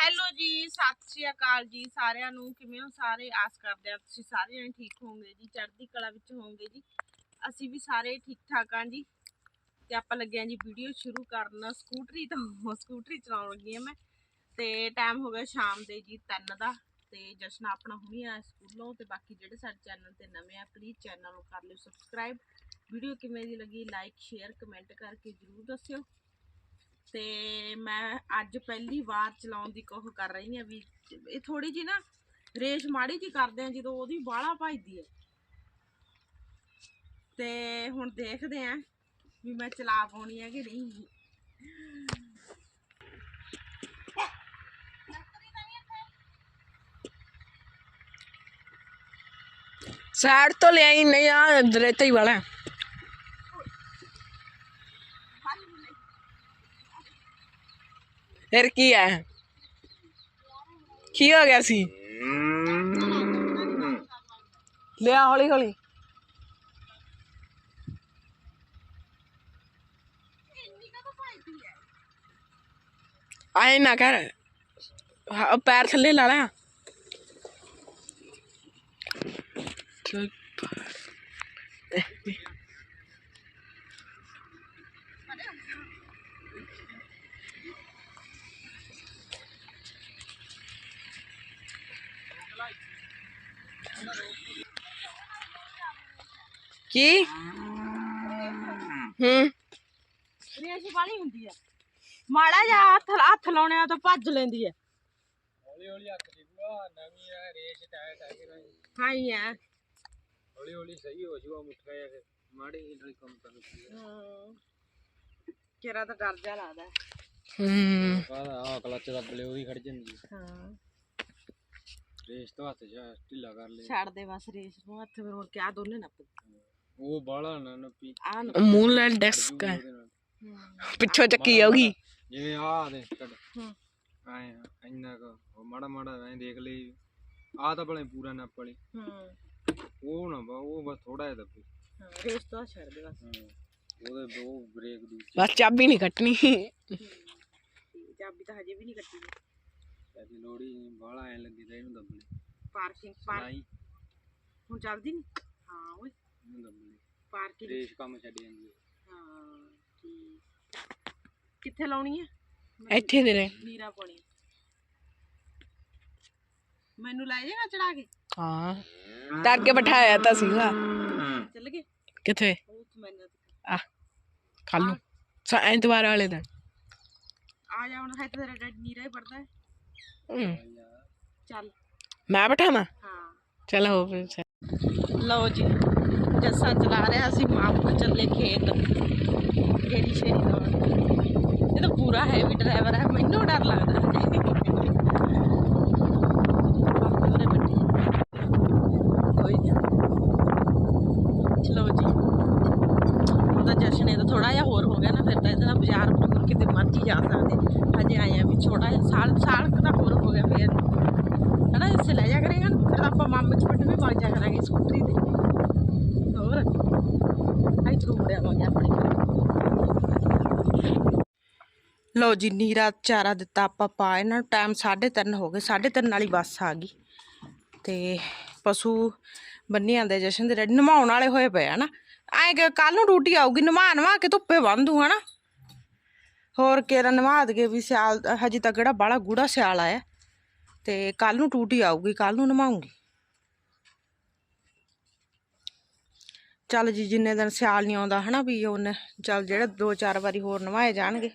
Hello ਜੀ, ਸਤਿ ਸ਼੍ਰੀ ਅਕਾਲ ਜੀ ਸਾਰਿਆਂ ਨੂੰ। ਕਿਵੇਂ ਹੋ ਸਾਰੇ? ਆਸ ਕਰਦੇ ਆ ਤੁਸੀਂ ਸਾਰੇ ਜਣੇ ਠੀਕ ਹੋਵੋਗੇ ਜੀ, ਚੜ੍ਹਦੀ ਕਲਾ ਵਿੱਚ ਹੋਵੋਗੇ ਜੀ। ਅਸੀਂ ਵੀ ਸਾਰੇ ਠੀਕ ਠਾਕ ਆ ਜੀ। ਤੇ ਆਪਾਂ ਲੱਗੇ ਆ ਜੀ ਵੀਡੀਓ ਸ਼ੁਰੂ ਕਰਨ। ਸਕੂਟਰੀ ਤੋਂ, ਸਕੂਟਰੀ ਚਲਾਉਣ ਲੱਗੀ ਆ ਮੈਂ। ਤੇ ਟਾਈਮ ਹੋ ਗਿਆ ਸ਼ਾਮ ਦੇ ਜੀ 3 ਦਾ। ਤੇ ਜਸ਼ਨ ਆਪਣਾ ਹੁਣੀ ਆ ਸਕੂਲੋਂ। ਤੇ ਬਾਕੀ ਜਿਹੜੇ ਸਾਡੇ ਚੈਨਲ ਤੇ ਨਵੇਂ ਆ ਪਲੀਜ਼ ਚੈਨਲ ਨੂੰ ਕਰ ਲਿਓ ਸਬਸਕ੍ਰਾਈਬ ਵੀਡੀਓ ਕਿਵੇਂ ਦੀ ਲੱਗੀ ਲਾਈਕ ਸ਼ੇਅਰ ਕਮੈਂਟ ਕਰਕੇ ਜਰੂਰ ਦੱਸਿਓ। ਤੇ ਮੈਂ ਅੱਜ ਪਹਿਲੀ ਵਾਰ ਚਲਾਉਣ ਦੀ ਕੋਹ ਕਰ ਰਹੀ ਹਾਂ ਵੀ ਇਹ ਥੋੜੀ ਜੀ ਨਾ ਰੇਸ ਮਾੜੀ ਜੀ ਕਰਦੇ ਆ ਜਦੋਂ ਉਹਦੀ ਬਾਹਲਾ ਭਜਦੀ ਹੈ। ਤੇ ਹੁਣ ਦੇਖਦੇ ਆ ਵੀ ਮੈਂ ਚਲਾ ਪਾਉਣੀ ਹੈ ਕਿ ਨਹੀਂ। ਸਾਈਡ ਤੋਂ ਲਿਆਈ ਨਹੀਂ ਆ ਰੇਤਾ ਹੀ ਵਾਲਾ ਫਿਰ ਕੀ ਹੈ ਕੀ ਹੋ ਗਿਆ ਸੀ? ਲਿਆ ਹੌਲੀ ਹੌਲੀ। ਆਏ ਨਾ ਕਰ। ਪੈਰ ਥੱਲੇ ਲਾ ਲੈ। ਚੱਲ। ਕੀ? ਹੂੰ। ਰੇਸ ਵਾਲੀ ਹੁੰਦੀ ਹੈ ਮਾੜਾ ਜਿਹਾ ਹੱਥ ਹੱਥ ਲਾਉਣੇ ਆ ਤਾਂ ਭੱਜ ਲੈਂਦੀ ਹੈ ਹੌਲੀ ਹੌਲੀ ਹੱਥ ਦੀ ਬੁਆ ਨਵੀਂ ਆ ਰੇਸ ਟਾਇਟ ਆ ਕੇ ਹਾਂ ਹੀ ਹੈ। ਹੌਲੀ ਹੌਲੀ ਸਹੀ ਹੋ ਜੂਗਾ ਮੁੱਠਾ ਜਾਂ ਫਿਰ। ਮਾੜੀ ਜਿਹੀ ਨਾਲ ਕੰਮ ਕਰਨ ਹਮ। ਕਿਹੜਾ ਤਾਂ ਡਰ ਜਾ ਲੱਗਦਾ। ਹੈ। ਹੂੰ ਬਾਅਦ ਆ ਕਲਚ ਦਾ ਬਲੇ ਉਹਦੀ ਖੜ ਜਾਂਦੀ ਹੈ। ਹਾਂ। ਰੇਸ ਤੋਂ ਹੱਥ ਜਾ ਢਿੱਲਾ ਕਰ ਲੈ। ਛੱਡ ਦੇ ਬਸ ਰੇਸ ਨੂੰ ਹੱਥ ਫਿਰ ਹੋਰ ਕਿਆ ਦੋਨੇ ਨੱਪ ਉਹ ਬਾਹਲਾ ਨਾ ਨੱਪੀ ਆ ਮੂੰਹ ਨਾਲ ਡੈਸਕ ਹੈ। ਉਹਦੇ ਨਾਲ। ਪਿੱਛੋਂ ਚੱਕੀ ਆਉਗੀ ਜਿਵੇਂ ਆ ਦੇ ਕੱਢ। ਹੂੰ। ਆਏ ਇੰਨਾ ਕੁ ਉਹ ਮਾੜਾ ਮਾੜਾ ਐਂ ਦੇਖ ਲਈ। ਆ ਤਾਂ ਭਲੇ ਪੂਰਾ ਨੱਪ ਵਾਲੀ। ਹੂੰ। ਉਹ ਨਾ ਬਾ ਉਹ ਬਸ ਥੋੜਾ ਜਿਹਾ ਦੱਬੀ। ਹਾਂ, ਰੇਸ ਤੋਂ ਛੱਡ ਦੇ ਬਸ। ਹਾਂ ਉਹਦੇ ਉਹ ਬ੍ਰੇਕ ਦੂਜੀ। ਬਸ ਚਾਬੀ ਨਹੀਂ ਕੱਟਣੀ। ਚਾਬੀ ਤਾਂ ਹਜੇ ਵੀ ਨਹੀਂ ਕੱਟੀ। ਐਦੀ ਲੋੜੀ ਬਾਹਲਾ ਐ ਲੱਗੀ ਤਾਂ ਇਹਨੂੰ ਦੱਬਣੀ ਪਾਰਕਿੰਗ ਪਾਰ ਨਹੀਂ ਹੁਣ ਚੱਲਦੀ ਨਹੀਂ ਹਾਂ ਓਏ। ਇਹਨੂੰ ਦੱਬਣੀ ਪਾਰਕਿੰਗ ਰੇਸ ਕੰਮ ਛੱਡ ਜਾਂਦੀ ਹੈ। ਹਾਂ ਠੀਕ। ਕਿੱਥੇ ਲਾਉਣੀ ਹੈ? ਇੱਥੇ ਦੇ ਰਹੇ। ਨੀਰਾ ਪਾਣੀ ਮੈਨੂੰ ਲੈ ਜਾਏਗਾ ਚੜਾ ਕੇ? ਹਾਂ। ਤਾਂ ਅੱਗੇ ਬਿਠਾਇਆ ਤਾਂ ਸੀਗਾ। ਚੱਲ ਗਏ। ਕਿੱਥੇ? ਉਹ ਉੱਥੇ ਮੈਨੂੰ ਆ ਕੱਲ ਨੂੰ। ਸਾ ਐਤਵਾਰ ਵਾਲੇ ਦਿਨ। ਆ ਜਾ ਹੁਣ ਹੈ ਤਾਂ ਤੇਰਾ ਡੈਡ ਨੀਰਾ ਹੀ ਪੜਦਾ ਹੈ। ਹੂੰ। ਚੱਲ। ਮੈਂ ਬਿਠਾਵਾਂ? ਹਾਂ। ਚਲੋ ਫਿਰ ਚੱਲ। ਲਓ ਜੀ, ਜੱਸਾ ਚਲਾ ਰਿਹਾ ਸੀ ਮਾਪੂ ਚੱਲੇ ਖੇਤ। ਕਿਹੜੀ ਸ਼ੇਰੀ ਦਾ ਇਹ ਤਾਂ ਪੂਰਾ ਹੈਵੀ ਡਰਾਈਵਰ ਹੈ, ਮੈਨੂੰ ਡਰ ਲੱਗਦਾ ਹੈ ਬਾਪੂ ਉਹਦੇ ਬੱਟੀ ਕੋਈ ਨਹੀਂ ਚਲੋ ਜੀ ਹੁਣ ਤਾਂ ਜਸ਼ਨ ਇਹ ਤਾਂ ਥੋੜਾ ਜਿਹਾ ਹੋਰ ਹੋ ਗਿਆ ਨਾ ਫਿਰ ਤਾਂ ਇਹਦੇ ਨਾਲ ਬਾਜ਼ਾਰ ਬਜ਼ੂਰ ਕਿਤੇ ਮਰਜ਼ੀ ਜਾ ਸਕਦੇ ਹਜੇ ਆਏ ਆ ਵੀ ਛੋਟਾ ਜਿਹਾ ਸਾਲ ਸਾਲ ਕੁ ਦਾ ਹੋਰ ਹੋ ਗਿਆ ਫਿਰ ਹਨਾ ਇਸੇ ਲੈ ਜਾ ਕਰੇਗਾ ਨਾ ਫਿਰ ਆਪਾਂ ਮਾਮੇ ਚ ਪਿੰਡ ਵੀ ਵਗ ਜਾ ਕਰਾਂਗੇ ਸਕੂਟਰੀ ਤੇ ਹੋਰ ਆਈ ਤਰੂੜੇ ਆਵਾਂਗੇ ਆਪਣੇ ਘਰ ਲਓ ਜੀ, ਨੀਰਾ ਚਾਰਾ ਦਿੱਤਾ ਆਪਾਂ ਪਾ, ਇਹਨਾਂ ਨੂੰ ਟਾਈਮ 3:30 ਹੋ ਗਏ 3:30 ਵਾਲੀ ਬੱਸ ਆ ਗਈ। ਤੇ ਪਸ਼ੂ ਬੰਨੀ ਆਂਦੇ ਜਸ਼ਨ ਦੇ ਰੈਡੀ ਨਮਾਉਣ ਵਾਲੇ ਹੋਏ ਪਏ ਆ ਨਾ। ਐਂ ਕਿ ਕੱਲ ਨੂੰ ਡਿਊਟੀ ਆਊਗੀ ਨਮਾ ਨਵਾ ਕੇ ਧੁੱਪੇ ਬੰਦੂ ਹਨਾ। ਹੋਰ ਕੇਰਾ ਨਵਾ ਦਗੇ ਵੀ ਸਿਆਲ, ਹਜੇ ਤੱਕ ਕਿਹੜਾ ਬਾਲਾ ਗੂੜਾ ਸਿਆਲ ਆਇਆ। ਤੇ ਕੱਲ ਨੂੰ ਟੂਟੀ ਆਊਗੀ ਕੱਲ ਨੂੰ ਨਮਾਉਂਗੀ ਚੱਲ ਜੀ, ਜਿੰਨੇ ਦਿਨ ਸਿਆਲ ਨਹੀਂ ਆਉਂਦਾ, ਹਨਾ, ਵੀ ਉਹਨੇ, ਚੱਲ ਜਿਹੜੇ ਦੋ ਚਾਰ ਵਾਰੀ ਹੋਰ ਨਵਾਏ ਜਾਣਗੇ।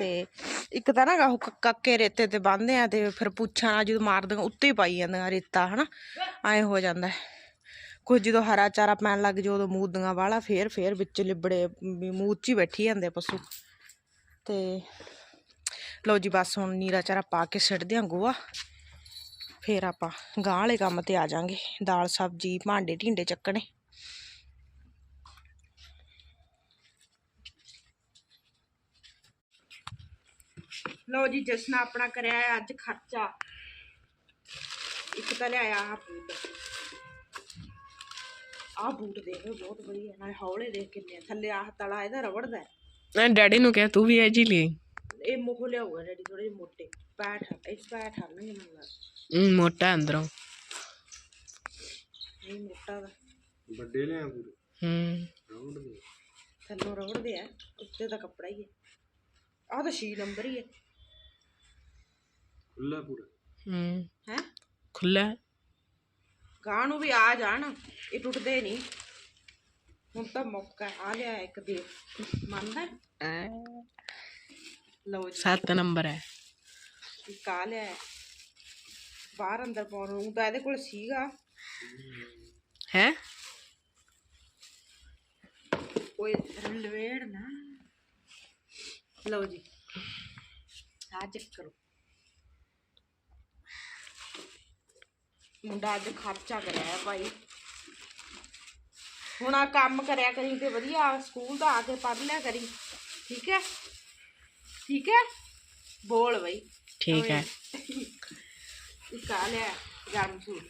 ਤੇ ਇੱਕ ਤਾਂ ਨਾ ਉਹ ਕੱਕੇ ਰੇਤੇ ਤੇ ਬੰਨ੍ਹਦੇ ਆ ਤੇ ਫਿਰ ਪੁੱਛਾਂ ਨਾਲ ਜਦੋਂ ਮਾਰਦੀਆਂ ਉੱਤੇ ਹੀ ਪਾਈ ਜਾਂਦੀਆਂ ਰੇਤਾ, ਹਨਾ? ਐਂ ਹੋ ਜਾਂਦਾ ਹੈ। ਕੁਝ ਜਦੋਂ ਹਰਾ ਚਾਰਾ ਪੈਣ ਲੱਗ ਜਾਓ ਉਦੋਂ ਮੂਦੀਆਂ ਵਾਲਾ ਫੇਰ ਫੇਰ ਵਿੱਚ ਲਿਬੜੇ, ਵੀ ਮੂਦ 'ਚ ਹੀ ਬੈਠੀ ਜਾਂਦੇ ਪਸ਼ੂ। ਤੇ ਲਓ ਜੀ ਬਸ ਹੁਣ ਨੀਰਾ ਚਾਰਾ ਪਾ ਕੇ ਸਿੱਟਦੇ ਆ ਗੋਆ ਫੇਰ ਆਪਾਂ ਗਾਂ ਵਾਲੇ ਕੰਮ ਤੇ ਆ ਜਾਾਂਗੇ। ਦਾਲ, ਸਬਜੀ, ਭਾਂਡੇ, ਢਿੰਡੇ ਚੱਕਣੇ। ਲਓ ਜੀ ਜਸਨਾ ਆਪਣਾ ਕਰਿਆ ਹੈ ਅੱਜ ਖਰਚਾ। ਇੱਕ ਤਾਂ ਲਿਆਇਆ ਆ ਬੂਟ। ਆਹ ਬੂਟ ਦੇਖ ਬਹੁਤ ਵਧੀਆ। ਨਾਲ ਹੌਲੇ ਦੇਖ ਕਿੰਨੇ ਆ। ਥੱਲੇ ਆਹ ਤਲਾ ਇਹਦਾ ਰਬੜ ਦਾ ਹੈ। ਮੈਂ ਡੈਡੀ ਨੂੰ ਕਿਹਾ ਤੂੰ ਵੀ ਇਹ ਜੀ ਲਈ। ਇਹ ਮੋਹ ਲਿਆਊਗਾ ਡੈਡੀ ਥੋੜੇ ਜਿਹੇ ਮੋਟੇ। ਪੈਠ ਇਸ ਪੈਠ ਆਣਗੇ ਮੈਨੂੰ ਲੱਗਦਾ। ਹਮ, ਮੋਟਾ ਅੰਦਰੋਂ। ਨਹੀਂ ਮੋਟਾ ਦਾ ਵੱਡੇ ਲਿਆ ਪੂਰੇ ਹੂੰ। ਰਾਉਂਡ ਦੇ ਥੱਲੋਂ ਰਬੜ ਦੇ ਆ ਉੱਤੇ ਦਾ ਕੱਪੜਾ ਹੀ ਹੈ। ਆਹ ਤਾਂ 6 ਨੰਬਰ ਹੀ ਹੈ। ਖੁੱਲਾ ਪੂਰਾ। ਹੂੰ। ਹੈ? ਖੁੱਲਾ ਗਾਂ ਨੂੰ ਵੀ ਆ ਜਾਣ ਇਹ ਟੁੱਟਦੇ ਨਹੀਂ। ਹੁਣ ਤਾਂ ਮੌਕਾ। ਆ ਲਿਆ ਇੱਕ ਦੇ ਮੰਨਦਾ ਹੈ? ਲਓ ਜੀ। 7 ਨੰਬਰ ਹੈ। ਆ ਲਿਆ ਹੈ। ਬਾਹਰ ਅੰਦਰ ਪਾਉਣ ਨੂੰ ਤਾਂ ਇਹਦੇ ਕੋਲ ਸੀਗਾ। ਹੈ। ਕੋਈ ਲਵੇੜ ਨਾ। ਲਓ ਜੀ। ਆ ਚੈੱਕ ਕਰੋ। ਮੁੰਡਾ ਅੱਜ ਖਰਚਾ ਕਰਿਆ ਭਾਈ। ਹੁਣ ਆ ਕੰਮ ਕਰਿਆ ਕਰੀ ਤੇ ਵਧੀਆ ਸਕੂਲ ਦਾ ਆ ਕੇ ਪੜ੍ਹ ਲਿਆ ਕਰੀ। ਠੀਕ ਹੈ? ਠੀਕ ਹੈ? ਬੋਲ ਬਈ। ਠੀਕ ਹੈ। ਇੱਕ ਆ ਲਿਆ ਗਰਮ ਸੂਟ।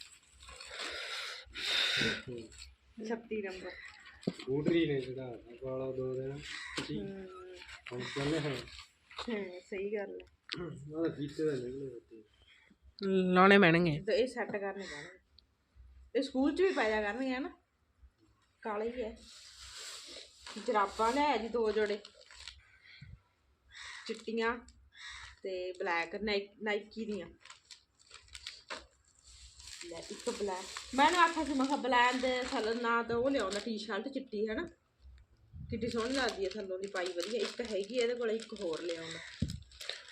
36 ਨੰਬਰ। ਸਕੂਟਰੀ ਨੇ ਜਿਹੜਾ ਕਾਲਾ ਦੋ ਦਿਨ। ਹਮ, ਹੁਣ ਚੱਲੇ ਹਾਂ ਸਹੀ ਗੱਲ ਹੈ। ਉਹਦਾ ਫੀਚਰ ਦਾ ਨਿਕਲੇ ਬੱਤੇ ਲਾਉਣੇ ਪੈਣਗੇ। ਤੇ ਇਹ ਸੈੱਟ ਕਰਨੇ ਪੈਣਗੇ। ਇਹ ਸਕੂਲ 'ਚ ਵੀ ਪਾਇਆ ਕਰਨਗੇ ਨਾ ਕਾਲੇ ਹੀ ਹੈ। ਜਰਾਬਾਂ ਲੈ ਜੀ ਦੋ ਜੋੜੇ। ਚਿੱਟੀਆਂ ਤੇ ਬਲੈਕ ਨਾਈਕੀ ਦੀਆਂ। ਲੈ ਇੱਕ ਬਲੈਕ ਮੈਂ ਨਾ ਆਖਿਆ ਸੀ ਮੈਂ ਕਿਹਾ ਬਲੈਕ ਦੇ ਥੱਲੇ ਨਾ ਤਾਂ ਉਹ ਲਿਆਉਂਦਾ ਟੀ-ਸ਼ਰਟ ਚਿੱਟੀ ਹੈ ਨਾ ਕਿੱਡੀ ਸੋਹਣੀ ਲੱਗਦੀ ਹੈ ਥੱਲੋਂ ਦੀ ਪਾਈ ਵਧੀਆ। ਇੱਕ ਹੈਗੀ ਇਹਦੇ ਕੋਲ ਇੱਕ ਹੋਰ ਲਿਆਉਂਦਾ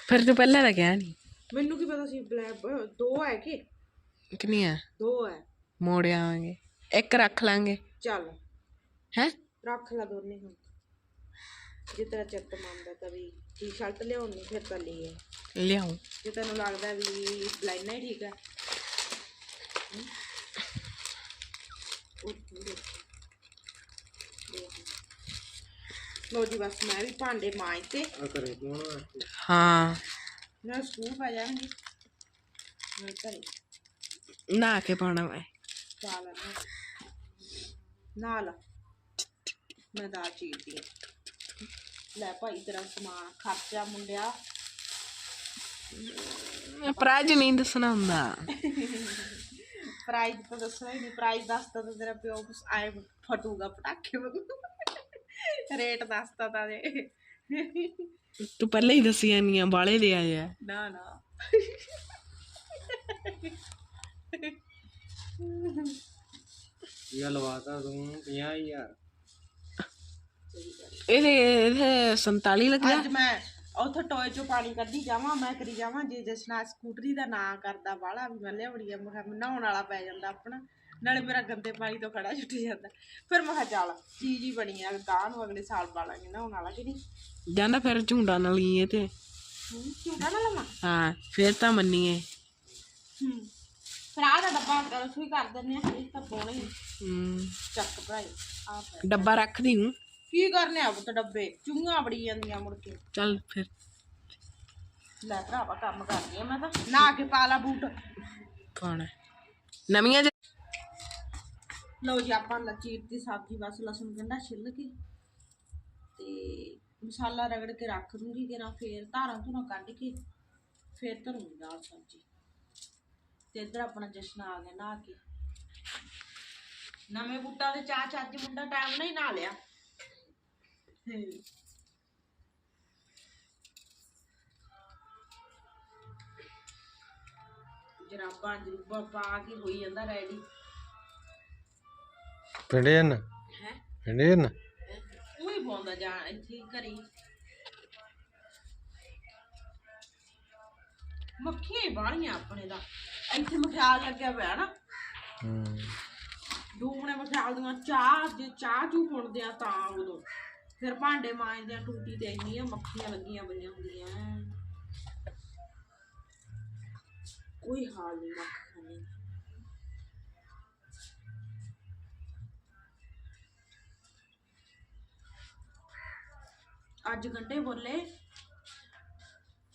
ਫਿਰ ਤੂੰ ਪਹਿਲਾਂ ਤਾਂ ਕਿਹਾ ਨਹੀਂ ਮੈਨੂੰ ਕੀ ਪਤਾ ਸੀ ਬਲੈਕ ਦੋ ਹੈ ਕਿ? ਕਿੰਨੀਆਂ ਦੋ ਹੈ। ਮੋੜ ਆਵਾਂਗੇ। ਇੱਕ ਰੱਖ ਲਾਂਗੇ। ਚੱਲ। ਹੈ? ਰੱਖ ਲਾ ਦੋਨੇ ਹੁਣ। ਜੇ ਤੇਰਾ ਚਿੱਤ ਮੰਨਦਾ ਤਾਂ ਵੀ ਟੀ-ਸ਼ਰਟ ਲਿਆਉਣੀ ਫਿਰ ਤਾਂ ਲੈ ਆ। ਲਿਆਉਂ। ਜੇ ਤੈਨੂੰ ਲੱਗਦਾ ਵੀ ਬਲਾਈਨਾ ਹੀ ਠੀਕ। ਦੇਖ। ਲਓ ਜੀ ਬਸ ਮੈਂ ਵੀ ਭਾਂਡੇ ਮਾਂਜ ਤੇ ਆ ਕਰੇ ਕੋਣ ਵਾਸਤੇ ਹਾਂ। ਮੈਂ ਸਕੂਲ ਪਾ ਜਾਵਾਂਗੀ ਕੇ ਪਾਉਣਾ ਮੈਂ ਪਾ ਲੈਣਾ ਨਾਲ ਮੈਂ ਦਾਲ ਚੀਰਦੀ ਲੈ ਭਾਈ ਤੇਰਾ ਸਮਾਨ ਖਰਚਾ ਮੁੰਡਿਆ ਪ੍ਰਾਈਜ਼ ਨਹੀਂ ਦੱਸਣਾ ਹੁੰਦਾ ਪ੍ਰਾਈਜ਼ ਤਾਂ ਦੱਸਣਾ ਹੀ ਨਹੀਂ ਪ੍ਰਾਈਜ਼ ਦੱਸਦਾ ਤਾਂ ਤੇਰਾ ਪਿਓ ਆਏ ਫਟੂਗਾ ਪਟਾਕੇ ਵਾਂਗੂ ਰੇਟ ਦੱਸਦਾ ਤਾਂ ਜੇ ਤੂੰ ਪਹਿਲਾਂ ਹੀ ਦੱਸੀ ਜਾਂਦੀ ਆ ਬਾਲੇ ਦੇ ਆਏ ਆ। ਨਾ ਨਾ। ਇਹ ਲਵਾਤਾ ਤੂੰ 50000 ਇਹਦੇ ਇਹਦੇ 47 ਲੱਗਿਆ? ਅੱਜ ਮੈਂ ਉੱਥੇ ਟੋਏ ਚੋਂ ਪਾਣੀ ਕੱਢੀ ਜਾਵਾਂ ਮੈਂ ਕਰੀ ਜਾਵਾਂ ਜੇ ਜਸਨਾ ਸਕੂਟਰੀ ਦਾ ਨਾਂ ਕਰਦਾ ਵਾਲਾ ਵੀ ਮੈਂ ਲਿਆਉਣੀ ਆ ਮੈਂ ਕਿਹਾ ਨਹਾਉਣ ਵਾਲਾ ਪੈ ਜਾਂਦਾ ਆਪਣਾ। ਨਾਲੇ ਮੇਰਾ ਗੰਦੇ ਪਾਣੀ ਤੋਂ ਖੜਾ ਛੁੱਟ ਜਾਂਦਾ। ਫਿਰ ਮੈਂ ਕਿਹਾ ਚੱਲ ਚੀਜ਼ ਹੀ ਬਣੀ ਆ ਗਾਂ ਨੂੰ ਅਗਲੇ ਸਾਲ ਪਾਲਾਂਗੇ ਨਹਾਉਣ ਵਾਲਾ ਕਿ ਨਹੀਂ? ਜਾਂਦਾ ਫਿਰ ਝੁੰਡਾ ਨਾਲ ਹੀ ਇਹ ਤੇ। ਹੂੰ ਝੂਟਾ ਨਾ ਲਵਾਂ? ਹਾਂ ਫਿਰ ਤਾਂ ਮੰਨੀਏ। ਹੂੰ ਫਿਰ ਆਹ ਦਾ ਡੱਬਾ ਰਸੋਈ ਕਰ ਦਿੰਦੇ ਆ ਇਹ ਤਾਂ ਪਾਉਣਾ ਹੀ ਹਮ, ਚੱਕ ਭਰਾਈ ਆ ਪੈ ਡੱਬਾ ਰੱਖ ਦੀ ਹੂੰ। ਕੀ ਕਰਨੇ ਆ ਪੁੱਤ ਡੱਬੇ? ਚੁੰਗਾਂ ਬੜੀ ਜਾਂਦੀਆਂ ਮੁੜ ਕੇ। ਚੱਲ ਫਿਰ। ਲੈ ਭਰਾਵਾ ਕੰਮ ਕਰਦੀ ਆ ਮੈਂ ਤਾਂ। ਨਾ ਕੇ ਪਾ ਲਾ ਬੂਟ। ਕੌਣ ਹੈ? ਨਵੀਆਂ ਲਓ ਜੀ, ਆਪਾਂ ਲਚੀਰ ਦੀ ਸਬਜ਼ੀ, ਬਸ ਲਸਣ ਗੰਢਾ ਛਿੱਲ ਕੇ ਤੇ ਮਸਾਲਾ ਰਗੜ ਕੇ ਰੱਖ ਦੂੰਗੀ ਕਿ ਨਾ, ਫੇਰ ਧਾਰਾਂ ਧੁਰਾਂ ਕੱਢ ਕੇ ਫੇਰ ਧਰੂੰਗੀ ਦਾਲ ਸਬਜ਼ੀ। ਤੇ ਇੱਧਰ ਆਪਣਾ ਜਸ਼ਨ ਆ ਗਿਆ, ਨਹਾ ਕੇ। ਨਵੇਂ ਬੂਟਾਂ ਦੇ ਚਾਹ ਚੱਜ ਮੁੰਡਾ ਟਾਈਮ ਨਹੀਂ ਨਾ ਲਿਆ। ਹੂੰ ਜਰਾਬਾਂ, ਜਰੂਬਾਂ ਪਾ ਕੇ ਹੋਈ ਜਾਂਦਾ ਰੈਡੀ ਪਿੰਡੇ ਨਾ? ਹੈ? ਪਿੰਡੇ ਨਾ? ਉਹ ਹੀ ਪਾਉਂਦਾ ਜਾਣ ਇੱਥੇ ਘਰੇ। ਮੱਖੀਆਂ ਹੀ ਬਾਹਲੀਆਂ ਆਪਣੇ ਦਾ ਇੱਥੇ ਮਖਿਆਲ ਲੱਗਿਆ ਪਿਆ ਨਾ। ਹੂੰ। ਡੂਬਣੇ ਮਖਿਆਲ ਦੀਆਂ ਚਾਹ ਜੇ ਚਾਹ ਚੂ ਪੁਣਦੇ ਆ ਤਾਂ ਉਦੋਂ। ਫਿਰ ਭਾਂਡੇ ਮਾਂਜਦੇ ਆ ਟੂਟੀ ਤੇ ਇੰਨੀਆਂ ਮੱਖੀਆਂ ਲੱਗੀਆਂ ਪਈਆਂ ਹੁੰਦੀਆਂ। ਕੋਈ ਹਾਲ ਨਹੀਂ ਮੱਖੀਆਂ ਅੱਜ ਗੰਡੇ ਬੋਲੇ।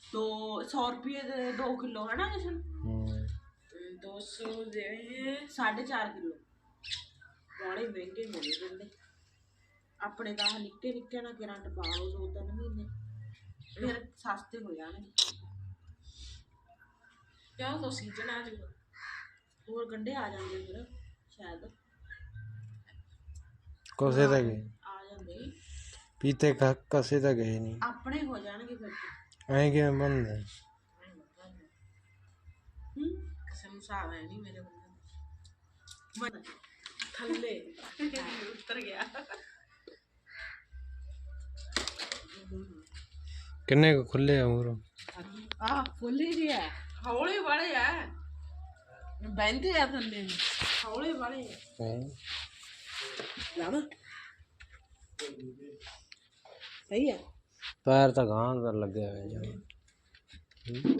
ਦੋ 100 ਰੁਪਏ ਦੇ 2 ਕਿਲੋ ਹੈ ਨਾ ਜਸ਼ਨ ਹੂੰ 200 ਦੇ 4.5 ਕਿਲੋ। ਬੜੇ ਮਹਿੰਗੇ ਮਿਲੇ ਗੰਡੇ ਆਪਣੇ ਤਾਂ ਨਿੱਕੇ ਨਿੱਕੇ ਨਾ ਕਰੰਟ ਪਾਓ ਦੋ ਤਿੰਨ ਮਹੀਨੇ। ਫਿਰ ਸਸਤੇ ਹੋ ਜਾਣਗੇ। ਕਿਉਂ ਤਾਂ ਸੀਜ਼ਨ ਆ ਜਾਊਗਾ ਹੋਰ ਗੰਡੇ ਆ ਜਾਂਦੇ ਫਿਰ, ਸ਼ਾਇਦ। ਕੋਸੇ ਤਾਂ ਪੀਤੇ ਕਸੇ ਤਾਂ ਗਏ ਨਹੀਂ ਆਪਣੇ ਹੋ ਜਾਣਗੇ ਫਿਰ ਐਂ ਕਿਵੇਂ ਬੰਦੇ ਹੂੰ? ਕਿਸੇ ਨੂੰ ਹੈ ਨਹੀਂ ਮੇਰੇ ਬੰਦੇ ਥੱਲੇ। ਉੱਤਰ ਗਿਆ। ਕਿੰਨੇ ਕੁ ਖੁੱਲੇ ਆ ਹੋਰ? ਆ ਫੁੱਲੀ ਜੀ ਹੈ ਹੌਲੇ ਵਾਲੇ ਆ। ਬੈਂਦੇ ਆ ਥੱਲੇ। ਹੌਲੇ ਵਾਲੇ ਆ। ਲਾਣਾ ਸਹੀ ਹੈ ਪੈਰ ਤਾਂ ਗਾਂ ਦਾ ਲੱਗਿਆ ਹੋਇਆ ਜੀ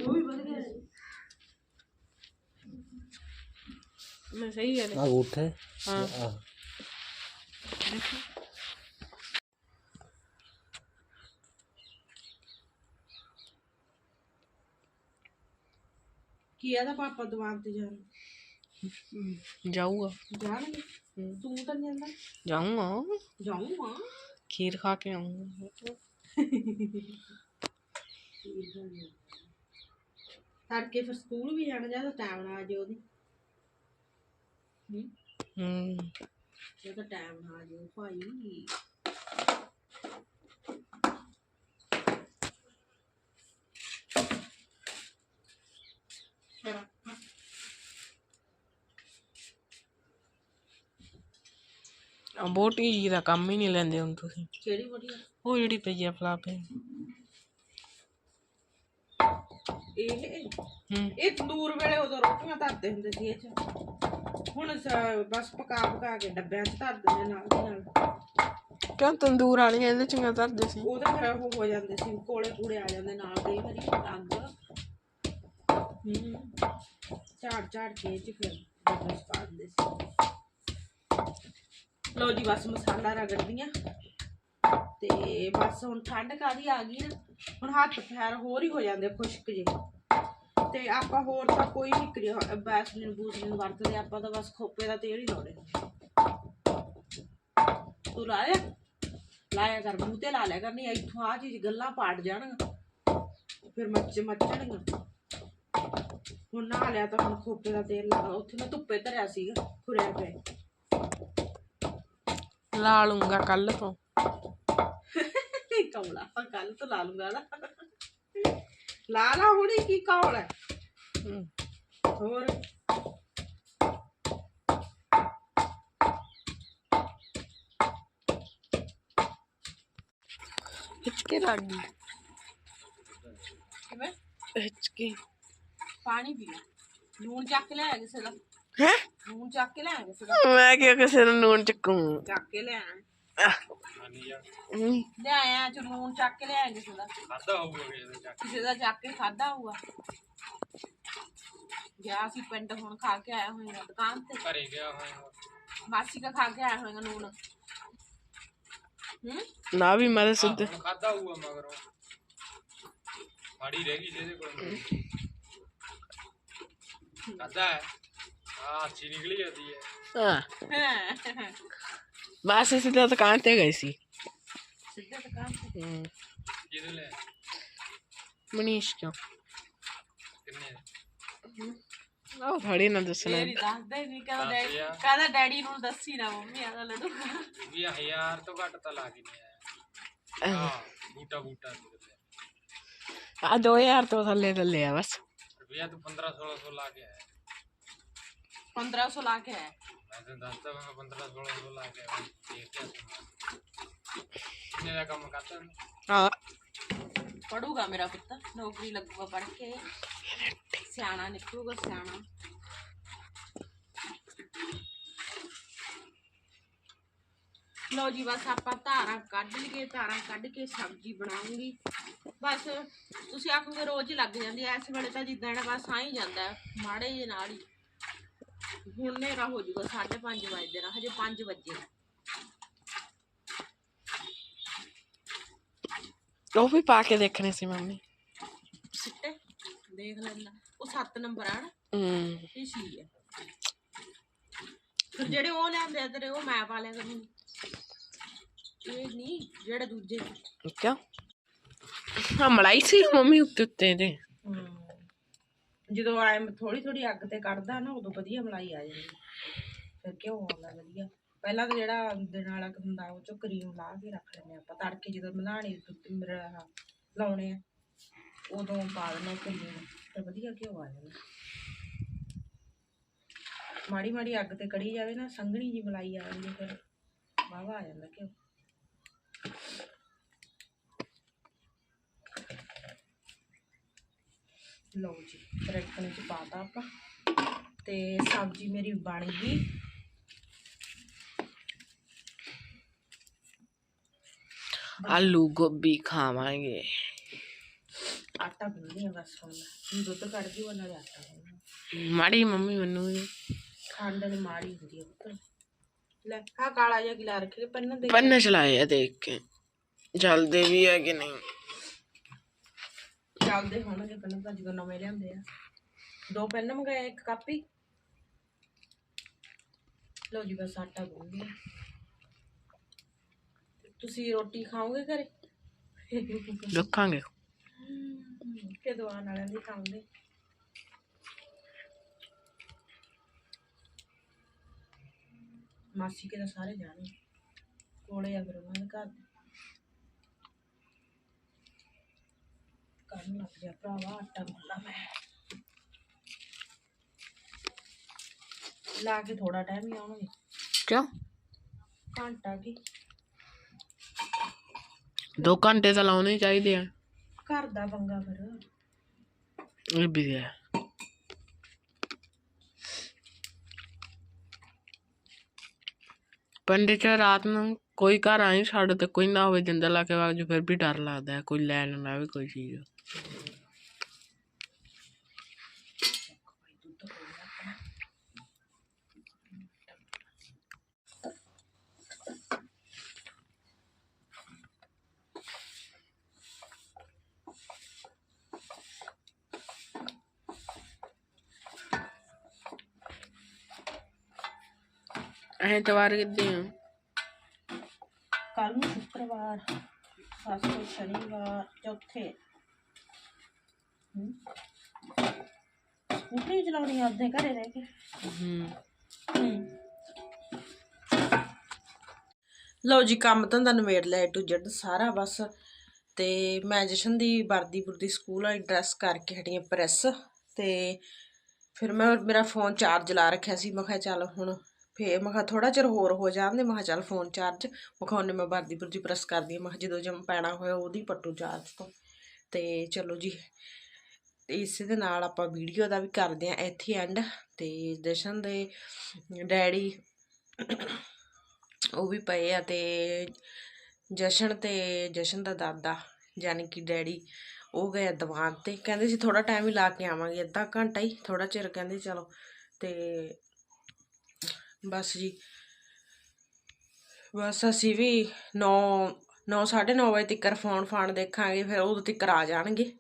ਉਹ ਵੀ ਵਧੀਆ ਹੈ ਮੈਂ ਸਹੀ ਹੈ। ਆ ਹਾਂ ਕੀ ਆਦਾ ਪਾਪਾ ਦੁਕਾਨ ਤੇ ਜਾਣ? ਜਾਊਗਾ। ਜਾਣਗੇ। ਤੂੰ ਤਾਂ ਨਹੀਂ ਜਾਂਦਾ? ਜਾਊਂਗਾ। ਜਾਊਂਗਾ। ਖੀਰ ਖਾ ਕੇ ਆਉਂਗਾ। ਤੜਕੇ ਫਿਰ ਸਕੂਲ ਵੀ ਜਾਣਾ, ਜਾਂ ਟਾਈਮ ਨਾਲ ਆ ਜਿਓ ਉਹਦੀ। ਹੂੰ। ਜੇ ਤਾਂ ਟਾਈਮ ਨਾਲ ਆ ਜਿਓ ਭਾਈ। ਆ ਬੋਟੀ ਜੀ ਦਾ ਕੰਮ ਹੀ ਨਹੀਂ ਲੈਂਦੇ ਹੁਣ ਤੁਸੀਂ। ਕਿਹੜੀ ਉਹ ਜਿਹੜੀ ਪਈ ਆ ਫਲਾਪੇ ਇਹ ਹੂੰ। ਇਹ ਤੰਦੂਰ ਵੇਲੇ ਉਦੋਂ ਰੋਟੀਆਂ ਧਰਦੇ ਹੁੰਦੇ ਸੀ ਇਹ ਚ। ਹੁਣ ਸ- ਬਸ ਪਕਾ ਪਕਾ ਕੇ ਡੱਬਿਆਂ 'ਚ ਧਰ ਦਿੰਦੇ ਨਾਲ ਦੀ ਨਾਲ। ਕਿਉਂ ਤੰਦੂਰ ਵਾਲੀਆਂ ਇਹਦੇ ਚੰਗਾ ਧਰਦੇ ਸੀ? ਉਹਦੇ ਫਿਰ ਉਹ ਹੋ ਜਾਂਦੇ ਸੀ ਕੋਲੇ ਕੂੜੇ ਆ ਜਾਂਦੇ ਨਾਲ ਕਈ ਵਾਰੀ ਅੱਗ। ਹੂੰ। ਝਾੜ ਝਾੜ ਕੇ ਇਹ ਚ ਫਿਰ ਡੱਬੇ 'ਚ ਪਾ ਦਿੰਦੇ ਸੀ। ਲੋ ਜੀ ਬਸ ਮਸਾਲਾ ਰਗੜਦੀਆਂ। ਤੇ ਬਸ ਹੁਣ ਠੰਡ ਕਾਦੀ ਆ ਗਈ ਨਾ, ਹੁਣ ਹੱਥ ਪੈਰ ਹੋਰ ਹੀ ਹੋ ਜਾਂਦੇ ਖੁਸ਼ਕ ਜੇ ਤੇ ਆਪਾਂ ਹੋਰ ਤਾਂ ਕੋਈ ਨਹੀਂ ਕਰਿਆ ਬੈਸਲਿਨ ਬੂਸਲਿਨ ਵਰਤਦੇ ਆਪਾਂ ਤਾਂ ਬਸ ਖੋਪੇ ਦਾ ਤੇਲ ਹੀ ਲਾਉਣੇ ਤੂੰ ਲਾਇਆ ਲਾਇਆ ਕਰ, ਮੂੰਹ ਤੇ ਲਾ ਲਿਆ ਕਰ, ਨਹੀਂ ਇੱਥੋਂ ਆ ਚੀਜ਼ ਗੱਲਾਂ ਪਾੜ ਜਾਣਗੀਆਂ, ਫਿਰ ਮੱਚ ਮੱਚਣਗੀਆਂ। ਹੁਣ ਨਾ ਲਿਆ ਤਾਂ ਹੁਣ ਖੋਪੇ ਦਾ ਤੇਲ ਲਾ ਉੱਥੇ ਮੈਂ ਧੁੱਪੇ ਧਰਿਆ ਸੀਗਾ, ਖੁਰਿਆ ਪਿਆ। ਲਾ ਲੂੰਗਾ ਕੱਲ ਤੋਂ। ਕਮਲਾ ਕੱਲ ਤੋਂ ਲਾ ਲੂੰਗਾ ਨਾ। ਲਾ ਲਾ ਹੁਣੀ ਕੀ ਕੌਲ ਹੈ? ਹੋਰ? ਹਿਚਕੇ ਲੱਗ ਗਈ। ਕਿਵੇਂ? ਹਿਚਕੇ। ਪਾਣੀ ਪੀ ਲੂਣ ਚੱਕ ਲਿਆ ਕਿਸੇ ਦਾ। ਹੈ? ਲੂਣ ਚੱਕ ਕੇ ਲਿਆ ਕਿਸੇ ਦਾ ਮੈਂ ਕਿਹਾ ਕਿਸੇ ਨੂੰ ਨੂਨ ਚੱਕੂ। ਚੱਕ ਕੇ ਲਿਆ ਹੂੰ। ਲਿਆਇਆ ਚ ਲੂਣ ਚੱਕ ਕੇ ਲਿਆ ਕਿਸੇ ਦਾ ਖਾਦਾ ਹੋਊਗਾ ਕਿਸੇ ਦਾ ਕਿਸੇ ਦਾ ਚੱਕ ਕੇ ਖਾਦਾ ਹੋਊਗਾ। ਗਿਆ ਸੀ ਪਿੰਡ ਹੁਣ ਖਾ ਕੇ ਆਇਆ ਹੋਇਆ ਦੁਕਾਨ ਤੇ। ਘਰੇ ਗਿਆ ਹੋਇਆ। ਮਾਸੀ ਕਾ ਖਾ ਕੇ ਆਇਆ ਹੋਇਆ ਨੂਨ ਹੂੰ? ਨਾ ਵੀ ਮੈਂ ਤਾਂ ਸਿੱਧੇ ਖਾਦਾ ਹੋਊਗਾ ਮਗਰੋਂ। ਫਾੜੀ ਰਹਿ ਗਈ ਜਿਹਦੇ ਕੋਲ। ਖਾਦਾ ਹੈ? ਆ ਅੱਛੀ ਨਿਕਲੀ ਜਾਂਦੀ ਹੈ। ਹਾਂ। ਬਸ ਅਸੀਂ ਤਾਂ ਦੁਕਾਨ ਤੇ ਗਏ ਸੀ। ਸਿੱਧਾ ਦੁਕਾਨ ਤੇ ਹੂੰ। ਜਿਹਦੇ ਲੈ? ਮਨੀਸ਼ ਕਿਉਂ? ਕਿੰਨੇ? ਉਹ ਥੋੜੀ ਨਾ ਦੱਸਣਾ। ਮੇਰੀ ਦੱਸਦਾ ਹੀ ਨਹੀਂ ਕਹਿੰਦਾ ਡੈਡੀ। ਕਹਿੰਦਾ ਡੈਡੀ ਨੂੰ ਦੱਸੀ ਨਾ ਮੰਮੀ ਆਦਾ ਲੱਡੂ ਵੀ ਹਜ਼ਾਰ ਤੋਂ ਘੱਟ ਤਾਂ ਲਾ ਕੇ ਨਹੀਂ ਆਇਆ। ਹਾਂ ਬੂਟਾ ਬੂਟਾ ਆ। 2000 ਤੋਂ ਥੱਲੇ ਥੱਲੇ ਆ ਬਸ। ਰੁਪਿਆ ਤੂੰ 15 1600 ਲਾ ਕੇ ਆਇਆ 1500 ਲਾ ਕੇ ਆਇਆ। ਮੈਂ ਤਾਂ ਦੱਸਦਾ ਮੈਂ 15 1600 ਲਾ ਕੇ ਆਇਆ ਦੇਖ ਕੇ ਸੁਣਾ ਕਿੰਨੇ ਦਾ ਕੰਮ ਕਰਦਾ ਹਾਂ। ਪੜੂਗਾ ਮੇਰਾ ਪੁੱਤ ਨੌਕਰੀ ਲੱਗੂਗਾ ਪੜ ਕੇ। ਸਿਆਣਾ ਨਿਕਲੂਗਾ ਸਿਆਣਾ। ਲਓ ਜੀ ਬਸ ਆਪਾਂ ਧਾਰਾਂ ਕੱਢ ਲਈਏ ਧਾਰਾਂ ਕੱਢ ਕੇ ਸਬਜ਼ੀ ਬਣਾਉਂਗੀ। ਬਸ ਤੁਸੀਂ ਆਖੋਗੇ ਰੋਜ਼ ਲੱਗ ਜਾਂਦੀ ਐ ਇਸ ਵੇਲੇ ਤਾਂ ਜਿੱਦਾਂ ਬਸ ਆ ਹੀ ਜਾਂਦਾ ਮਾੜੇ ਜਿਹੇ ਨਾਲ ਹੀ। ਹੁਣ ਹਨੇਰਾ ਹੋ ਜਾਊਗਾ 5:30 ਵਜੇ ਨਾ ਹਜੇ 5 ਵਜੇ ਉਹ ਵੀ ਪਾ ਕੇ ਦੇਖਣੇ ਸੀ ਮੰਮੀ। ਸਿੱਟੇ ਦੇਖ ਲੈਂਦਾ। ਉਹ 7 ਨੰਬਰ ਆ ਨਾ ਹੂੰ। ਇਹ ਸੀ ਹੈ ਫਿਰ ਜਿਹੜੇ ਉਹ ਲੈਂਦੇ ਆ ਤੇਰੇ ਉਹ ਮੈਂ ਪਾ ਲਿਆ ਕਰੂੰ ਇਹ ਨਹੀਂ ਜਿਹੜੇ ਦੂਜੇ। ਕਿਉਂ ਆ ਮਲਾਈ ਸੀ ਮੰਮੀ ਉੱਤੇ ਉੱਤੇ ਤੇ ਜਦੋਂ ਆਏ ਥੋੜੀ ਥੋੜੀ ਅੱਗ ਤੇ ਕੱਢਦਾ ਨਾ, ਉਦੋਂ ਵਧੀਆ ਮਲਾਈ ਆ ਜਾਂਦੀ। ਫਿਰ ਘਿਓ ਆਉਂਦਾ ਵਧੀਆ। ਪਹਿਲਾਂ ਤਾਂ ਜਿਹੜਾ ਦਿਨ ਵਾਲਾ ਹੁੰਦਾ, ਉਹ ਚੋਂ ਕਰੀਮ ਲਾ ਕੇ ਰੱਖ ਲੈਂਦੇ ਆਪਾਂ। ਤੜਕੇ ਜਦੋਂ ਬਣਾਣੀ ਮੇਰਾ ਲਾਉਣੇ ਆ, ਉਦੋਂ ਪਾ ਦਿੰਦੇ ਕਰੀਮ ਤੇ ਵਧੀਆ ਘਿਓ ਆ ਜਾਂਦਾ। ਮਾੜੀ ਮਾੜੀ ਅੱਗ ਤੇ ਕੜੀ ਜਾਵੇ ਨਾ, ਸੰਘਣੀ ਜੀ ਮਲਾਈ ਆ ਜਾਂਦੀ ਫਿਰ ਵਾਵਾ ਆ ਜਾਂਦਾ ਘਿਓ। ਲਓ ਜੀ ਬ੍ਰੈਡ ਚ ਪਾਤਾ ਆਪਾਂ ਤੇ ਸਬਜ਼ੀ ਮੇਰੀ ਬਣ ਗਈ। ਆਲੂ ਗੋਭੀ ਖਾਵਾਂਗੇ। ਆਟਾ ਗੁੰਨਦੀ ਆ ਬਸ ਹੁਣ ਮੈਂ। ਦੁੱਧ ਕੱਢ ਦਿਓ ਨਾਲੇ ਆਟਾ ਗੁੰਨਣਾ ਮਾੜੀ ਮੰਮੀ ਮੈਨੂੰ ਵੀ। ਖੰਡ ਨੇ ਮਾੜੀ ਹੁੰਦੀ ਆ ਪੁੱਤ। ਲੈ ਕਾਲਾ ਜਿਹਾ ਗਿਲਾ ਰੱਖੇ ਪੰਨ ਦੇ ਪੰਨ ਚਲਾਏ ਆ ਦੇਖ ਕੇ। ਜਲਦੇ ਵੀ ਹੈ ਕਿ ਨਹੀਂ? ਚੱਲਦੇ ਹੋਣਗੇ ਪੰਨ ਤਾਂ ਜਦੋਂ ਨਵੇਂ ਲਿਆਂਦੇ ਆ। ਦੋ ਪੈਨ ਮੰਗਾਏ ਇੱਕ ਕਾਪੀ। ਲਓ ਜੀ ਬਸ ਆਟਾ ਗੁੰਨ ਲਿਆ। ਤੁਸੀਂ ਰੋਟੀ ਖਾਓਗੇ ਘਰੇ? ਰੱਖਾਂਗੇ ਕਿ ਦੁਕਾਨ ਵਾਲਿਆਂ ਦੀ ਖਾਂਦੇ ਮਾਸੀ ਕੇ ਤਾਂ ਸਾਰੇ ਜਾਣੇ। ਕੋਲੇ ਆ ਫਿਰ ਉਹਨਾਂ ਦੇ ਘਰ। ਕਰਨ ਲੱਗ ਗਿਆ ਭਰਾਵਾ ਆਟਾ ਗੁੰਨਾ ਮੈਂ। ਲਾ ਕੇ ਥੋੜਾ ਟਾਈਮ ਹੀ ਆਉਣਗੇ ਕਿਉਂ? ਘੰਟਾ ਕੀ? ਦੋ ਘੰਟੇ ਤਾਂ ਲਾਉਣੇ ਹੀ ਚਾਹੀਦੇ ਆ। ਘਰ ਦਾ ਪੰਗਾ ਫਿਰ। ਇਹ ਵੀ ਹੈ। ਪੰਡੇ ਚ ਰਾਤ ਨੂੰ ਕੋਈ ਘਰ ਆਈ ਸਾਡੇ ਤੇ ਕੋਈ ਨਾ ਹੋਵੇ ਜਿੰਦਾ ਲਾ ਕੇ ਵਾਗ ਜੋ ਫਿਰ ਵੀ ਡਰ ਲੱਗਦਾ ਹੈ ਕੋਈ ਲੈਣ ਨਾ ਆਵੇ ਕੋਈ ਚੀਜ਼। ਐਤਵਾਰ ਕਿੱਦੇ ਆ ਕੱਲ ਨੂੰ ਸ਼ੁੱਕਰਵਾਰ ਪਰਸੋਂ ਸ਼ਨੀਵਾਰ ਚੌਥੇ ਹਮ? ਸਕੂਟਰੀ ਚਲਾਉਣੀ ਆਪਦੇ ਘਰੇ ਰਹਿ ਕੇ। ਹੂੰ। ਲਓ ਜੀ, ਕੰਮ ਧੰਦਾ ਨਿਬੇੜ ਲਿਆ ਟੂ ਜੈਡ ਸਾਰਾ ਬਸ। ਤੇ ਮੈਂ ਜਸ਼ਨ ਦੀ ਵਰਦੀ ਬੁਰਦੀ ਸਕੂਲ ਵਾਲੀ ਡਰੈਸ ਕਰਕੇ ਹਟੀ ਪ੍ਰੈਸ। ਤੇ ਫਿਰ ਮੈਂ, ਮੇਰਾ ਫੋਨ ਚਾਰਜ ਲਾ ਰੱਖਿਆ ਸੀ। ਮੈਂ ਕਿਹਾ ਚੱਲ ਹੁਣ ਫੇਰ, ਮੈਂ ਕਿਹਾ ਥੋੜਾ ਚਿਰ ਹੋਰ ਹੋ ਜਾਂਦੇ ਮੈਂ ਕਿਹਾ ਚੱਲ ਫੋਨ ਚਾਰਜ ਮੈਂ ਕਿਹਾ ਉਹਨੇ ਮੈਂ ਵਰਦੀ ਬੁਰਦੀ ਪ੍ਰੈਸ ਕਰਦੀ ਹਾਂ ਮੈਂ ਕਿਹਾ ਜਦੋਂ ਜਮ ਪੈਣਾ ਹੋਇਆ, ਉਹਦੀ ਪੱਟੂ ਚਾਰਜ ਤੋਂ। ਤੇ ਚਲੋ ਜੀ ਤੇ ਇਸੇ ਦੇ ਨਾਲ ਆਪਾਂ ਵੀਡੀਓ ਦਾ ਵੀ ਕਰਦੇ ਹਾਂ ਇੱਥੇ ਐਂਡ ਤੇ ਜਸ਼ਨ ਦੇ ਡੈਡੀ ਉਹ ਵੀ ਪਏ ਆ ਤੇ ਜਸ਼ਨ ਤੇ ਜਸ਼ਨ ਦਾ ਦਾਦਾ ਯਾਨੀ ਕਿ ਡੈਡੀ ਉਹ ਗਏ ਆ ਦੀਵਾਨ ਤੇ, ਕਹਿੰਦੇ ਸੀ ਥੋੜਾ ਟਾਈਮ ਹੀ ਲਾ ਕੇ ਆਵਾਂਗੇ, ਅੱਧਾ ਘੰਟਾ ਹੀ ਥੋੜਾ ਚਿਰ, ਕਹਿੰਦੇ ਚਲੋ ਤੇ ਬਸ ਜੀ, ਬਸ ਅਸੀਂ ਵੀ 9 9 9:30 ਵਜੇ ਤੱਕ ਫੋਨ ਫਾਨ ਦੇਖਾਂਗੇ, ਫਿਰ ਉਦੋਂ ਤੱਕ ਆ ਜਾਣਗੇ।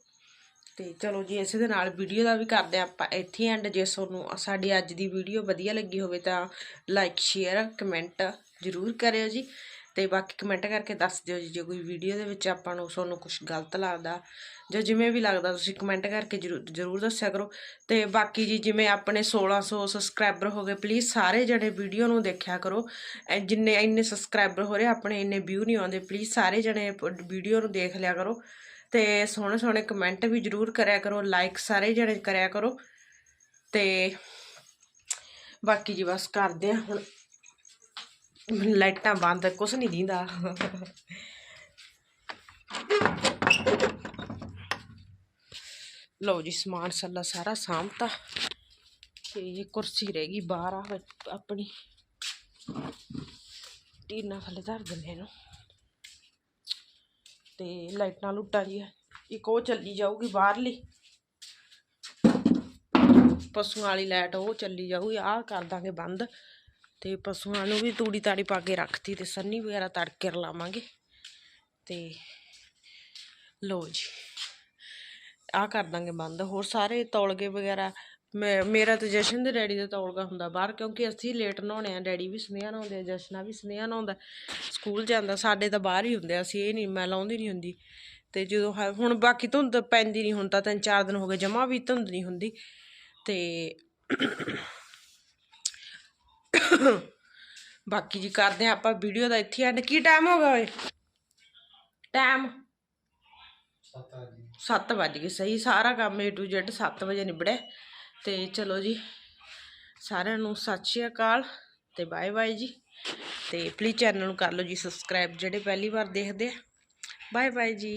ਤੇ ਚਲੋ ਜੀ ਇਸੇ ਦੇ ਨਾਲ ਵੀਡੀਓ ਦਾ ਵੀ ਕਰਦੇ ਹਾਂ ਆਪਾਂ ਇੱਥੇ ਐਂਡ ਜੇ ਤੁਹਾਨੂੰ ਸਾਡੀ ਅੱਜ ਦੀ ਵੀਡੀਓ ਵਧੀਆ ਲੱਗੀ ਹੋਵੇ ਤਾਂ ਲਾਈਕ ਸ਼ੇਅਰ ਕਮੈਂਟ ਜ਼ਰੂਰ ਕਰਿਓ ਜੀ। ਤੇ ਬਾਕੀ ਕਮੈਂਟ ਕਰਕੇ ਦੱਸ ਦਿਓ ਜੀ, ਜੇ ਕੋਈ ਵੀਡੀਓ ਦੇ ਵਿੱਚ ਆਪਾਂ ਨੂੰ ਤੁਹਾਨੂੰ ਕੁਝ ਗਲਤ ਲੱਗਦਾ ਜਾਂ ਜਿਵੇਂ ਵੀ ਲੱਗਦਾ, ਤੁਸੀਂ ਕਮੈਂਟ ਕਰਕੇ ਜ਼ਰੂਰ ਜ਼ਰੂਰ ਦੱਸਿਆ ਕਰੋ। ਤੇ ਬਾਕੀ ਜੀ, ਜਿਵੇਂ ਆਪਣੇ 1600 ਸਬਸਕ੍ਰਾਈਬਰ ਹੋ ਗਏ ਪਲੀਜ਼ ਸਾਰੇ ਜਣੇ ਵੀਡੀਓ ਨੂੰ ਦੇਖਿਆ ਕਰੋ। ਐ ਜਿੰਨੇ, ਇੰਨੇ ਸਬਸਕ੍ਰਾਈਬਰ ਹੋ ਰਹੇ, ਆਪਣੇ ਇੰਨੇ ਵਿਊ ਨਹੀਂ ਆਉਂਦੇ ਪਲੀਜ਼ ਸਾਰੇ ਜਣੇ ਵੀਡੀਓ ਨੂੰ ਦੇਖ ਲਿਆ ਕਰੋ। ਤੇ ਸੋਹਣੇ ਸੋਹਣੇ ਕਮੈਂਟ ਵੀ ਜ਼ਰੂਰ ਕਰਿਆ ਕਰੋ ਲਾਈਕ ਸਾਰੇ ਜਣੇ ਕਰਿਆ ਕਰੋ। ਤੇ ਬਾਕੀ ਜੀ ਬਸ ਕਰਦੇ ਆ ਹੁਣ। ਲਾਈਟਾਂ ਬੰਦ, ਕੁਛ ਨਹੀਂ ਦਿੰਦਾ। ਲਓ ਜੀ ਸਮਾਨ ਸੱਲਾ ਸਾਰਾ ਸਾਂਭਤਾ। ਤੇ ਇਹ ਕੁਰਸੀ ਰਹਿ ਗਈ ਬਾਹਰ ਆ ਆਪਣੀ। ਟੀਨਾ ਥੱਲੇ ਧਰ ਦਿੰਦੇ ਇਹਨੂੰ। ਤੇ ਲਾਈਟਾਂ ਲੁੱਟਾਂ ਜੀ ਇੱਕ ਉਹ ਚੱਲੀ ਜਾਊਗੀ ਬਾਹਰਲੀ। ਪਸ਼ੂਆਂ ਵਾਲੀ ਲਾਈਟ ਉਹ ਚੱਲੀ ਜਾਊਗੀ, ਆਹ ਕਰ ਦਾਂਗੇ ਬੰਦ। ਤੇ ਪਸ਼ੂਆਂ ਨੂੰ ਵੀ ਤੂੜੀ ਤਾੜੀ ਪਾ ਕੇ ਰੱਖਤੀ ਤੇ ਸੰਨੀ ਵਗੈਰਾ ਤੜਕੇ ਰਲਾਵਾਂਗੇ। ਤੇ ਲੋ ਜੀ, ਆਹ ਕਰ ਦਾਂਗੇ ਬੰਦ। ਹੋਰ ਸਾਰੇ ਤੌਲਗੇ ਵਗੈਰਾ ਮੈਂ ਮੇਰਾ ਤੇ ਜਸ਼ਨ ਦੇ ਡੈਡੀ ਦਾ ਤੌਲਗਾ ਹੁੰਦਾ ਬਾਹਰ ਕਿਉਂਕਿ ਅਸੀਂ ਲੇਟ ਨਹਾਉਣੇ ਆ ਡੈਡੀ ਵੀ ਸੁਨੇਹਾ ਨਹਾਉਂਦੇ ਆ ਜਸ਼ਨਾ ਵੀ ਸੁਨੇਹਾ ਨਹਾਉਂਦਾ ਸਕੂਲ ਜਾਂਦਾ ਸਾਡੇ ਤਾਂ ਬਾਹਰ ਹੀ ਹੁੰਦੇ ਆ ਅਸੀਂ ਇਹ ਨਹੀਂ ਮੈਂ ਲਾਉਂਦੀ ਨਹੀਂ ਹੁੰਦੀ। ਤੇ ਜਦੋਂ ਹ- ਹੁਣ ਬਾਕੀ ਧੁੰਦ ਪੈਂਦੀ ਨਹੀਂ ਹੁਣ ਤਾਂ ਤਿੰਨ ਚਾਰ ਦਿਨ ਹੋ ਗਏ ਜਮਾ ਵੀ ਧੁੰਦ ਨਹੀਂ ਹੁੰਦੀ। ਤੇ ਬਾਕੀ ਜੀ ਕਰਦੇ ਹਾਂ ਆਪਾਂ ਵੀਡੀਓ ਦਾ ਇੱਥੇ ਐਂਡ ਕੀ ਟਾਈਮ ਹੋ ਗਿਆ ਓਏ? ਟਾਈਮ 7 ਵੱਜ ਗਏ ਸਹੀ ਸਾਰਾ ਕੰਮ A to Z 7 ਵਜੇ ਨਿਬੜਿਆ। ਤੇ ਚਲੋ ਜੀ, ਸਾਰਿਆਂ ਨੂੰ ਸਤਿ ਸ਼੍ਰੀ ਅਕਾਲ ਤੇ ਬਾਏ ਬਾਏ ਜੀ। ਤੇ ਪਲੀਜ਼ ਚੈਨਲ ਨੂੰ ਕਰ ਲਓ ਜੀ ਸਬਸਕ੍ਰਾਈਬ ਜਿਹੜੇ ਪਹਿਲੀ ਵਾਰ ਦੇਖਦੇ ਆ। ਬਾਏ ਬਾਏ ਜੀ।